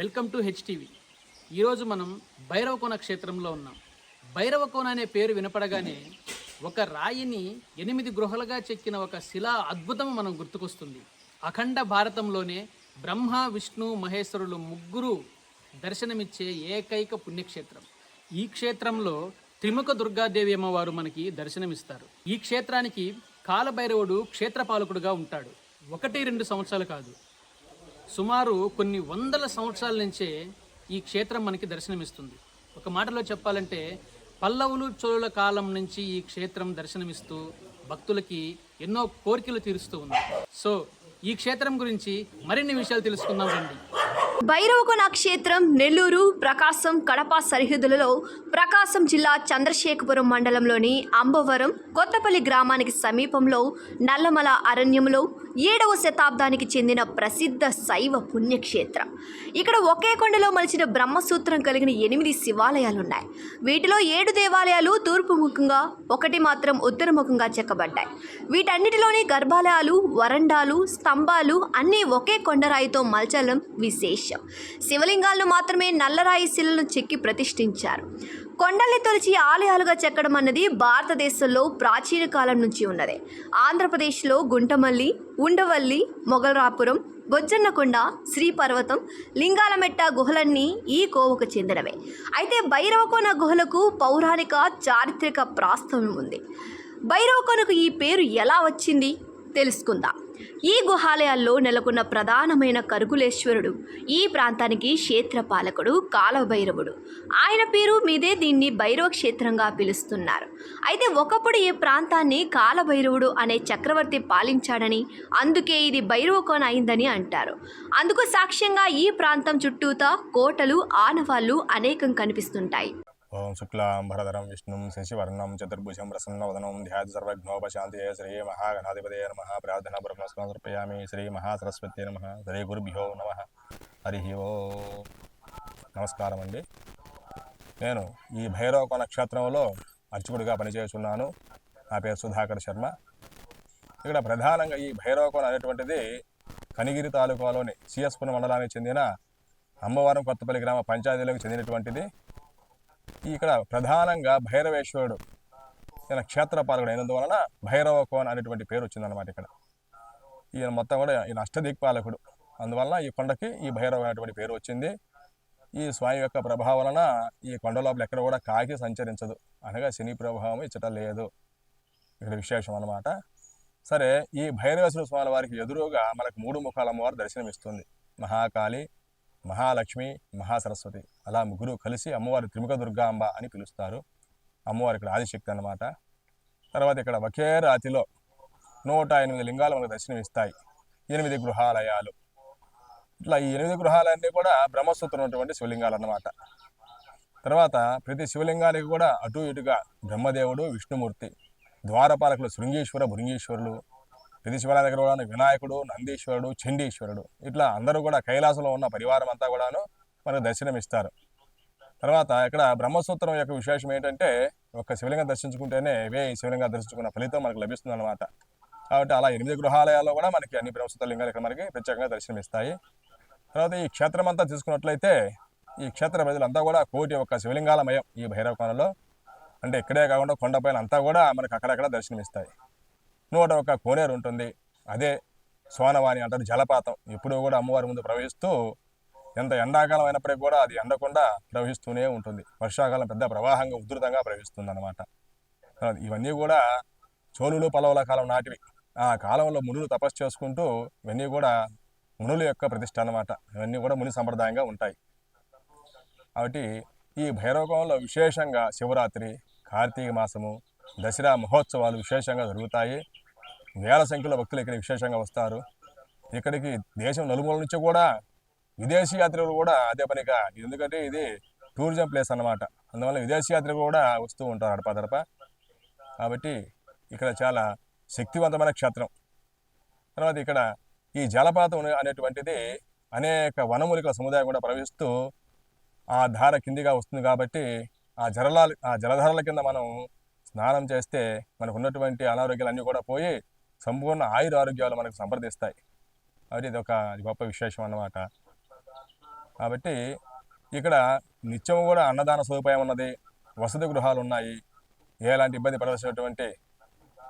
Welcome to HTV. ఈరోజు మనం భైరవకోన క్షేత్రంలో ఉన్నాం. భైరవకోన అనే పేరు వినపడగానే ఒక రాయిని ఎనిమిది గృహలుగా చెక్కిన ఒక శిలా అద్భుతం మనం గుర్తుకొస్తుంది. అఖండ భారతంలోనే బ్రహ్మ విష్ణు మహేశ్వరులు ముగ్గురు దర్శనమిచ్చే ఏకైక పుణ్యక్షేత్రం. ఈ క్షేత్రంలో త్రిముఖ దుర్గాదేవి అమ్మవారు మనకి దర్శనమిస్తారు. ఈ క్షేత్రానికి కాలభైరవుడు క్షేత్రపాలకుడుగా ఉంటాడు. ఒకటి రెండు సంవత్సరాలు కాదు. సుమారు కొన్ని వందల సంవత్సరాల నుంచే ఈ క్షేత్రం మనకి దర్శనమిస్తుంది. ఒక మాటలో చెప్పాలంటే పల్లవులు చోళుల కాలం నుంచి ఈ క్షేత్రం దర్శనమిస్తూ భక్తులకి ఎన్నో కోరికలు తీరుస్తూ ఉంది సో ఈ క్షేత్రం గురించి మరిన్ని విషయాలు తెలుసుకుందాం రండి. భైరవకొన క్షేత్రం నెల్లూరు ప్రకాశం కడప సరిహద్దులలో ప్రకాశం జిల్లా చంద్రశేఖపురం మండలంలోని అంబవరం కొత్తపల్లి గ్రామానికి సమీపంలో నల్లమల అరణ్యంలో ఏడవ శతాబ్దానికి చెందిన ప్రసిద్ధ శైవ పుణ్యక్షేత్రం. ఇక్కడ ఒకే కొండలో మలిచిన బ్రహ్మసూత్రం కలిగిన ఎనిమిది శివాలయాలున్నాయి. వీటిలో ఏడు దేవాలయాలు తూర్పు ముఖంగా ఒకటి మాత్రం ఉత్తరముఖంగా చెక్కబడ్డాయి. వీటన్నిటిలోని గర్భాలయాలు వరండాలు స్తంభాలు అన్నీ ఒకే కొండరాయితో మలచడం విశేషం. శివలింగాలను మాత్రమే నల్లరాయి శిలను చెక్కి ప్రతిష్ఠించారు. కొండల్ని తొలిచి ఆలయాలుగా చెక్కడం అన్నది భారతదేశంలో ప్రాచీన కాలం నుంచి ఉన్నది. ఆంధ్రప్రదేశ్లో గుంటమల్లి ఉండవల్లి మొగలరాపురం బొజ్జన్నకొండ శ్రీపర్వతం లింగాలమెట్ట గుహలన్నీ ఈ కోవకు చెందినవే. అయితే భైరవకోన గుహలకు పౌరాణిక చారిత్రక ప్రాస్తవ్యం ఉంది. భైరవకోనకు ఈ పేరు ఎలా వచ్చింది? తెలుసుకుందాం. ఈ గుహాలయాల్లో నెలకొన్న ప్రధానమైన కరుకులేశ్వరుడు ఈ ప్రాంతానికి క్షేత్రపాలకుడు కాలభైరవుడు. ఆయన పేరు మీదే దీన్ని భైరవ క్షేత్రంగా పిలుస్తున్నారు. అయితే ఒకప్పుడు ఈ ప్రాంతాన్ని కాలభైరవుడు అనే చక్రవర్తి పాలించాడని అందుకే ఇది భైరవకోన అయిందని అంటారు. అందుకు సాక్ష్యంగా ఈ ప్రాంతం చుట్టూతా కోటలు ఆనవాళ్ళు అనేకం కనిపిస్తుంటాయి. ఓం శుక్లాం భరధరం విష్ణుం శశివర్ణం చతుర్భుజం ప్రసన్నవదనం ధ్యాతి సర్వజ్ఞోపశాంతి శ్రీ మహాగణాధిపతే నమ. ప్రార్థన బ్రహ్మస్కం సమర్పయామి శ్రీ మహాసరస్వతి నమ. శ్రీ గురుభ్యో నమ. హరి ఓ. నమస్కారం అండి. నేను ఈ భైరవకోన నక్షత్రంలో అర్చకుడిగా పనిచేస్తున్నాను. నా పేరు సుధాకర్ శర్మ. ఇక్కడ ప్రధానంగా ఈ భైరవకోన అనేటువంటిది కనిగిరి తాలూకాలోని సిఎస్పురం మండలానికి చెందిన అమ్మవారం కొత్తపల్లి గ్రామ పంచాయతీలకు చెందినటువంటిది. ఇక్కడ ప్రధానంగా భైరవేశ్వరుడు ఈయన క్షేత్రపాలకుడు. అయినందువలన భైరవ కోన్ అనేటువంటి పేరు వచ్చిందనమాట ఇక్కడ. ఈయన మొత్తం కూడా ఈయన అష్టదిక్పాలకుడు. అందువలన ఈ కొండకి ఈ భైరవ అనేటువంటి పేరు వచ్చింది. ఈ స్వామి యొక్క ప్రభావం వలన ఈ కొండ లోపల ఎక్కడ కూడా కాకి సంచరించదు. అనగా శని ప్రభావం ఇచ్చట లేదు. ఇక్కడ విశేషం అన్నమాట. సరే ఈ భైరవేశ్వర స్వామి వారికి ఎదురుగా మనకు మూడు ముఖాల అమ్మవారు దర్శనమిస్తుంది. మహాకాళి మహాలక్ష్మి మహాసరస్వతి. అలా ముగ్గురు కలిసి అమ్మవారి త్రిముఖ దుర్గాంబ అని పిలుస్తారు. అమ్మవారి ఇక్కడ ఆదిశక్తి అన్నమాట. తర్వాత ఇక్కడ ఒకే రాతిలో నూట ఎనిమిది లింగాలు మనకు దర్శనమిస్తాయి. ఎనిమిది గృహాలయాలు. ఇట్లా ఈ ఎనిమిది గృహాలన్నీ కూడా బ్రహ్మసూత్రం ఉన్నటువంటి శివలింగాలు అన్నమాట. తర్వాత ప్రతి శివలింగానికి కూడా అటు ఇటుగా బ్రహ్మదేవుడు విష్ణుమూర్తి ద్వారపాలకులు శృంగేశ్వర భృంగేశ్వరులు ప్రతి శివాలయం దగ్గర కూడా వినాయకుడు నందీశ్వరుడు చండీశ్వరుడు. ఇట్లా అందరూ కూడా కైలాసంలో ఉన్న పరివారం అంతా కూడాను మనకు దర్శనం ఇస్తారు తర్వాత ఇక్కడ బ్రహ్మసూత్రం యొక్క విశేషం ఏంటంటే ఒక శివలింగం దర్శించుకుంటేనే వే శివలింగం దర్శించుకున్న ఫలితం మనకు లభిస్తుంది అనమాట కాబట్టి అలా ఎనిమిది గృహాలయాల్లో కూడా మనకి అన్ని బ్రహ్మసూత్ర లింగాలు ఇక్కడ మనకి ప్రత్యేకంగా దర్శనమిస్తాయి. తర్వాత ఈ క్షేత్రం అంతా తీసుకున్నట్లయితే ఈ క్షేత్ర ప్రజలంతా కూడా కోటి ఒక్క శివలింగాలమయం ఈ భైరవకోనలో అంటే ఇక్కడే కాకుండా కొండపైన అంతా కూడా మనకు అక్కడక్కడ దర్శనమిస్తాయి. నూట ఒక కోనేరు ఉంటుంది. అదే సోనవాణి అంటారు జలపాతం. ఎప్పుడూ కూడా అమ్మవారి ముందు ప్రవహిస్తూ ఎంత ఎండాకాలం అయినప్పటికీ కూడా అది ఎండకుండా ప్రవహిస్తూనే ఉంటుంది. వర్షాకాలం పెద్ద ప్రవాహంగా ఉధృతంగా ప్రవహిస్తుంది అనమాట ఇవన్నీ కూడా చోళులు పలవల కాలం నాటివి. ఆ కాలంలో మునులు తపస్సు చేసుకుంటూ ఇవన్నీ కూడా మునుల యొక్క ప్రతిష్ట అనమాట ఇవన్నీ కూడా ముని సంప్రదాయంగా ఉంటాయి. కాబట్టి ఈ భైరవకంలో విశేషంగా శివరాత్రి కార్తీక మాసము దసరా మహోత్సవాలు విశేషంగా జరుగుతాయి. వేల సంఖ్యలో భక్తులు ఇక్కడ విశేషంగా వస్తారు. ఇక్కడికి దేశం నలుమూల నుంచి కూడా విదేశీ యాత్రికులు కూడా అదే పనిగా ఎందుకంటే ఇది టూరిజం ప్లేస్ అన్నమాట. అందువల్ల విదేశీ యాత్రికులు కూడా వస్తూ ఉంటారు అడపదడప కాబట్టి ఇక్కడ చాలా శక్తివంతమైన క్షేత్రం. తర్వాత ఇక్కడ ఈ జలపాతం అనేటువంటిది అనేక వనమూలికల సముదాయం కూడా ప్రవహిస్తూ ఆ ధార కిందిగా వస్తుంది కాబట్టి ఆ జలల ఆ జలధారల కింద మనం స్నానం చేస్తే మనకు ఉన్నటువంటి అనారోగ్యాలు అన్నీ కూడా పోయి సంపూర్ణ ఆయుర ఆరోగ్యాలు మనకు సంప్రదిస్తాయి. కాబట్టి ఇది ఒక గొప్ప విశేషం అన్నమాట. కాబట్టి ఇక్కడ నిత్యం కూడా అన్నదాన సదుపాయం ఉన్నది. వసతి గృహాలు ఉన్నాయి. ఎలాంటి ఇబ్బంది పడాల్సినటువంటి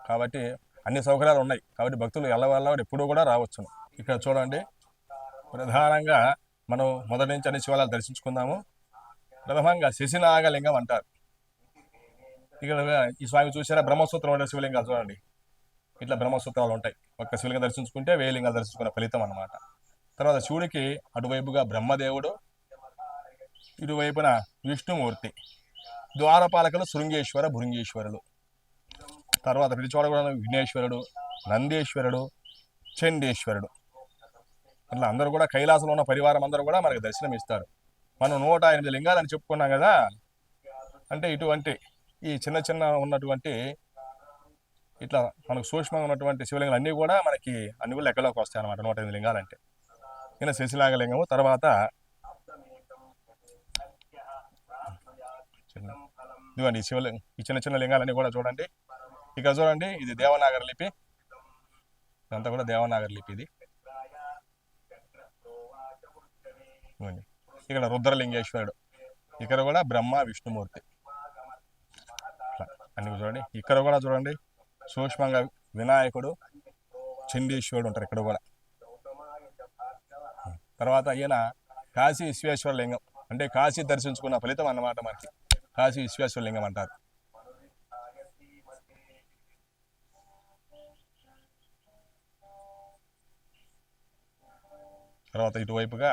కాబట్టి అన్ని సౌకర్యాలు ఉన్నాయి. కాబట్టి భక్తులు ఎల్లవల్ల ఎప్పుడూ కూడా రావచ్చును. ఇక్కడ చూడండి. ప్రధానంగా మనం మొదటి నుంచి అన్ని శివాలయాలు దర్శించుకుందాము. ప్రథమంగా శశినాగలింగం అంటారు. ఇక్కడ ఈ స్వామి చూసారా బ్రహ్మసూత్రం ఉండే శివలింగాలు చూడండి. ఇట్లా బ్రహ్మసూత్రాలు ఉంటాయి. ఒక్క శివలింగం దర్శించుకుంటే వేయి లింగాలు దర్శించుకున్న ఫలితం అనమాట తర్వాత శివుడికి అటువైపుగా బ్రహ్మదేవుడు ఇటువైపున విష్ణుమూర్తి ద్వారపాలకులు శృంగేశ్వర భృంగేశ్వరులు. తర్వాత పిలిచోడ కూడా విఘ్నేశ్వరుడు నందేశ్వరుడు చండీశ్వరుడు. అట్లా అందరూ కూడా కైలాసంలో ఉన్న పరివారం అందరూ కూడా మనకు దర్శనం ఇస్తారు. మనం నూట ఎనిమిది లింగాలని చెప్పుకున్నాం కదా. అంటే ఇటువంటి ఈ చిన్న చిన్న ఉన్నటువంటి ఇట్లా మనకు సూక్ష్మంగా ఉన్నటువంటి శివలింగాలు అన్నీ కూడా మనకి అన్ని కూడా లెక్కలోకి వస్తాయి అనమాట నూట ఎనిమిది లింగాలు అంటే ఈయన శశిలాగలింగము తర్వాత ఇదిగోండి ఈ శివలింగం ఈ చిన్న చిన్న లింగాలన్నీ కూడా చూడండి. ఇక్కడ చూడండి ఇది దేవనాగర్ లిపి. ఇదంతా కూడా దేవనాగర్ లిపి ఇది. ఇక్కడ రుద్రలింగేశ్వరుడు. ఇక్కడ కూడా బ్రహ్మ విష్ణుమూర్తి. ఇట్లా అన్ని చూడండి. ఇక్కడ కూడా చూడండి. సూక్ష్మంగా వినాయకుడు చండీశ్వరుడు ఉంటారు ఇక్కడ కూడా. తర్వాత ఈయన కాశీ విశ్వేశ్వర లింగం. అంటే కాశీ దర్శించుకున్న ఫలితం అన్నమాట మనకి. కాశీ విశ్వేశ్వర లింగం అంటారు. తర్వాత ఇటువైపుగా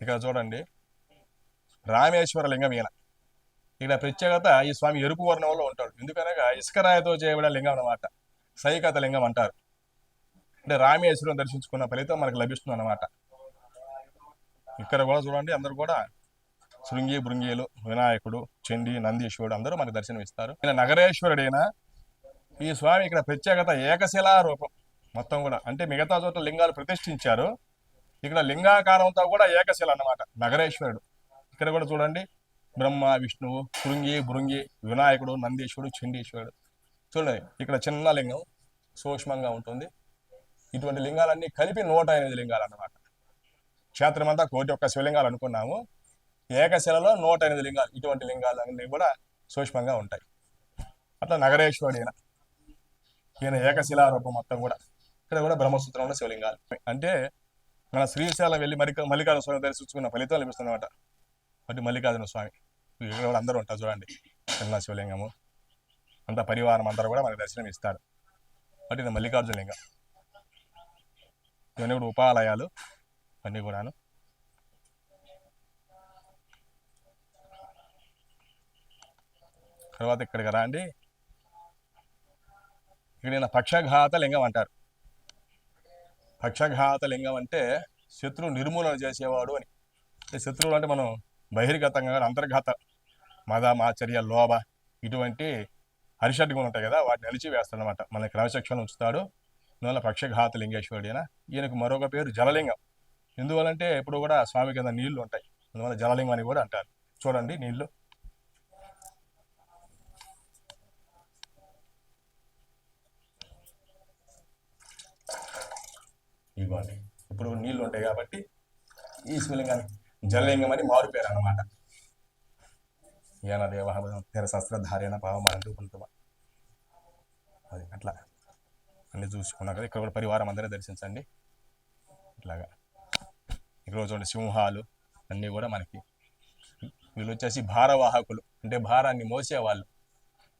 ఇక్కడ చూడండి. రామేశ్వర లింగం ఈయన. ఇక్కడ ప్రత్యేకత ఈ స్వామి ఎరుపు వర్ణంలో ఉంటాడు. ఎందుకనగా ఇసుకరాయతో చేయబడిన లింగం అన్నమాట. సైకత లింగం అంటారు. అంటే రామేశ్వరం దర్శించుకున్న ఫలితం మనకు లభిస్తుంది అనమాట ఇక్కడ కూడా చూడండి అందరూ కూడా శృంగి భృంగిలు వినాయకుడు చండి నందీశ్వరుడు అందరూ మనకు దర్శనం ఇస్తారు ఈయన నగరేశ్వరుడైన ఈ స్వామి ఇక్కడ ప్రత్యేకత ఏకశిలా రూపం మొత్తం కూడా. అంటే మిగతా చోట్ల లింగాలు ప్రతిష్ఠించారు. ఇక్కడ లింగాకారంతో కూడా ఏకశిల అన్నమాట నగరేశ్వరుడు. ఇక్కడ కూడా చూడండి బ్రహ్మ విష్ణువు శృంగి భృంగి వినాయకుడు నందీశ్వరుడు చండీశ్వరుడు. చూడండి ఇక్కడ చిన్న లింగం సూక్ష్మంగా ఉంటుంది. ఇటువంటి లింగాలన్నీ కలిపి నూట ఎనిమిది లింగాలు అన్నమాట క్షేత్రం అంతా కోటి ఒక్క శివలింగాలు అనుకున్నాము. ఏకశిలలో నూట ఎనిమిది లింగాలు ఇటువంటి లింగాలు అన్నీ కూడా సూక్ష్మంగా ఉంటాయి. అట్లా నగరేశ్వరుడు ఈయన. ఈయన ఏకశిలా రూపం మొత్తం కూడా. ఇక్కడ కూడా బ్రహ్మసూత్రంలో శివలింగాలు. అంటే మన శ్రీశైలం వెళ్ళి మల్లిక మల్లికార్జున స్వామి దర్శించుకున్న ఫలితం లభిస్తుంది అనమాట అంటే మల్లికార్జున స్వామి. ఇక్కడ కూడా అందరూ ఉంటారు చూడండి. చిన్న శివలింగము. అంత పరివారం అందరూ కూడా మనకు దర్శనం ఇస్తారు. బట్ ఇది మల్లికార్జున లింగం ఇవన్నీ కూడా ఉపాలయాలు అన్నీ కూడాను. తర్వాత ఇక్కడికి రాండి. ఇక్కడ పక్షఘాత లింగం అంటారు. పక్షఘాత లింగం అంటే శత్రువు నిర్మూలన చేసేవాడు అని. శత్రువులు అంటే మనం బహిర్గతంగా అంతర్ఘాత మదమాచర్య మద లోభ ఇటువంటి హరిషడ్ గుణం ఉంటాయి కదా వాటిని అలిచి వేస్తాడు అనమాట మన క్రమశిక్షణ ఉంచుతాడు అందువల్ల పక్షఘాత లింగేశ్వరుడు అయినా. ఈయనకు మరొక పేరు జలలింగం. ఎందువల్లంటే ఎప్పుడు కూడా స్వామి కింద నీళ్ళు ఉంటాయి. అందువల్ల జలలింగం అని కూడా అంటారు. చూడండి నీళ్ళు. ఇవ్వండి. ఇప్పుడు నీళ్ళు ఉంటాయి కాబట్టి ఈ శివలింగానికి జలలింగం అని మారు పేరు అనమాట ఏన దేవ? తెర శస్త్రధారేణ పావమానంటూ ఉంటుమా అది అట్లా. అన్ని చూసుకున్నా కదా ఇక్కడ కూడా పరివారం అందరూ దర్శించండి. ఇట్లాగా. ఇక్కడ చూడండి సింహాలు అన్నీ కూడా మనకి. వీళ్ళు వచ్చేసి భారవాహకులు. అంటే భారాన్ని మోసేవాళ్ళు.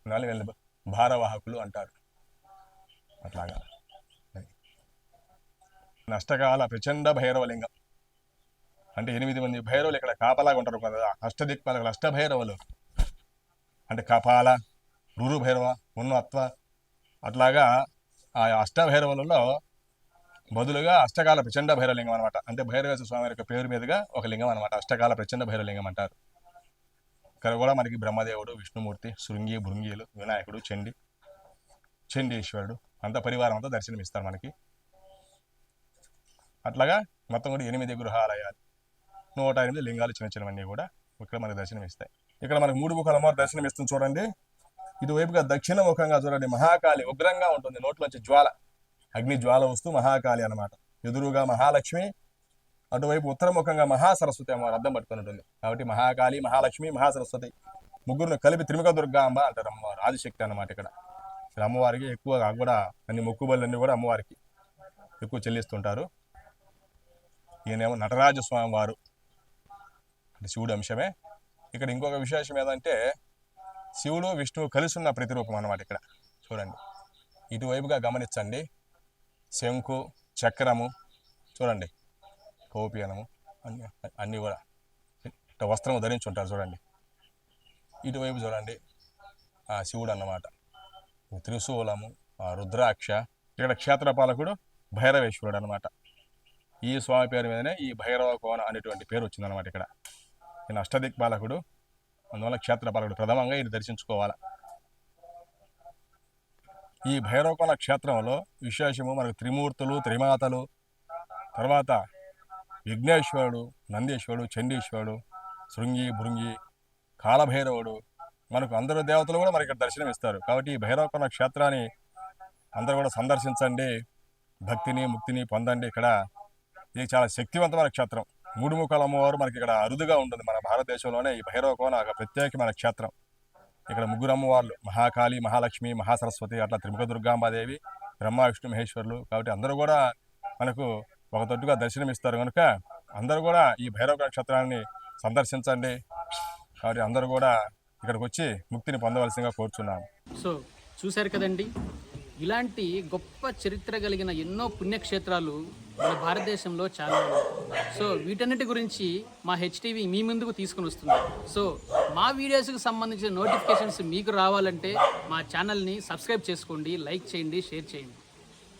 వాళ్ళు వీళ్ళు భారవాహకులు అంటారు. అట్లాగా. నష్టకాల ప్రచండ భైరవలింగం. అంటే ఎనిమిది మంది భైరవులు ఇక్కడ కాపలాగా ఉంటారు కదా అష్టదిక్పాలకులు అష్టభైరవులు. అంటే కపాల రురు భైరవ ఉన్నత్వ అట్లాగా ఆ అష్టభైరవులలో బదులుగా అష్టకాల ప్రచండ భైరవలింగం అనమాట అంటే భైరవేశ్వర స్వామి యొక్క పేరు మీదుగా ఒక లింగం అనమాట అష్టకాల ప్రచండ భైరవలింగం అంటారు. ఇక్కడ కూడా మనకి బ్రహ్మదేవుడు విష్ణుమూర్తి శృంగి భృంగిలు వినాయకుడు చండి చండీశ్వరుడు అంత పరివారం అంతా దర్శనమిస్తారు మనకి. అట్లాగా మొత్తం కూడా ఎనిమిది గృహాలయాలు. నూట ఎనిమిది లింగాలు చిన్న చిన్నవన్నీ కూడా ఇక్కడ మనకు దర్శనం ఇస్తాయి. ఇక్కడ మనకు మూడు ముఖాల అమ్మవారు దర్శనం ఇస్తుంది చూడండి. ఇటువైపుగా దక్షిణ ముఖంగా చూడండి మహాకాళి ఉగ్రంగా ఉంటుంది నోట్లోంచి జ్వాల అగ్ని జ్వాల వస్తూ మహాకాళి అన్నమాట. ఎదురుగా మహాలక్ష్మి అటువైపు ఉత్తరముఖంగా మహాసరస్వతి అమ్మవారు అర్థం పట్టుకుని ఉంటుంది. కాబట్టి మహాకాళి మహాలక్ష్మి మహాసరస్వతి ముగ్గురును కలిపి త్రిముఖ దుర్గాంబ అంటారు అమ్మవారు. ఆదిశక్తి అన్నమాట ఇక్కడ. ఇక్కడ అమ్మవారికి ఎక్కువగా కూడా అన్ని మొక్కుబళ్ళన్నీ కూడా అమ్మవారికి ఎక్కువ చెల్లిస్తుంటారు. ఈయనేమో నటరాజ స్వామి వారు. అంటే శివుడు అంశమే. ఇక్కడ ఇంకొక విశేషం ఏదంటే శివుడు విష్ణువు కలిసి ఉన్న ప్రతిరూపం అన్నమాట ఇక్కడ. చూడండి. ఇటువైపుగా గమనించండి. శంకు చక్రము చూడండి. కౌపీనము అన్ని అన్నీ కూడా. ఇట్లా వస్త్రము ధరించి ఉంటారు చూడండి. ఇటువైపు చూడండి. ఆ శివుడు అన్నమాట. త్రిశూలము రుద్రాక్ష ఇక్కడ క్షేత్రపాలకుడు భైరవేశ్వరుడు అన్నమాట. ఈ స్వామి పేరు మీదనే ఈ భైరవ కోన అనేటువంటి పేరు వచ్చిందనమాట ఇక్కడ. ఈయన అష్టదిక్పాలకుడు అందువల్ల క్షేత్రపాలకుడు ప్రథమంగా ఇది దర్శించుకోవాలి. ఈ భైరవకోన క్షేత్రంలో విశేషము మనకు త్రిమూర్తులు త్రిమాతలు తర్వాత విఘ్నేశ్వరుడు నందీశ్వరుడు చండీశ్వరుడు శృంగి భృంగి కాలభైరవుడు మనకు అందరు దేవతలు కూడా మనకి ఇక్కడ దర్శనం ఇస్తారు కాబట్టి ఈ భైరవకోన క్షేత్రాన్ని అందరూ కూడా సందర్శించండి. భక్తిని ముక్తిని పొందండి. ఇక్కడ ఇది చాలా శక్తివంతమైన క్షేత్రం. మూడు ముఖాల అమ్మవారు మనకి ఇక్కడ అరుదుగా ఉంటుంది మన భారతదేశంలోనే. ఈ భైరవకోన ఒక ప్రత్యేకమైన క్షేత్రం. ఇక్కడ ముగ్గురు అమ్మవార్లు మహాకాళి మహాలక్ష్మి మహాసరస్వతి అట్లా త్రిముఖ దుర్గాంబాదేవి బ్రహ్మ విష్ణు మహేశ్వరులు. కాబట్టి అందరూ కూడా మనకు ఒక తొట్టుగా దర్శనమిస్తారు కనుక అందరూ కూడా ఈ భైరవ క్షేత్రాన్ని సందర్శించండి. కాబట్టి అందరూ కూడా ఇక్కడికి వచ్చి ముక్తిని పొందవలసిందిగా కోరుచున్నాము. సో చూశారు కదండి? ఇలాంటి గొప్ప చరిత్ర కలిగిన ఎన్నో పుణ్యక్షేత్రాలు మన భారతదేశంలో చాలా సో వీటన్నిటి గురించి మా హెచ్టీవీ మీ ముందుకు తీసుకుని వస్తుంది. సో మా వీడియోస్కి సంబంధించిన నోటిఫికేషన్స్ మీకు రావాలంటే మా ఛానల్ని సబ్స్క్రైబ్ చేసుకోండి లైక్ చేయండి షేర్ చేయండి.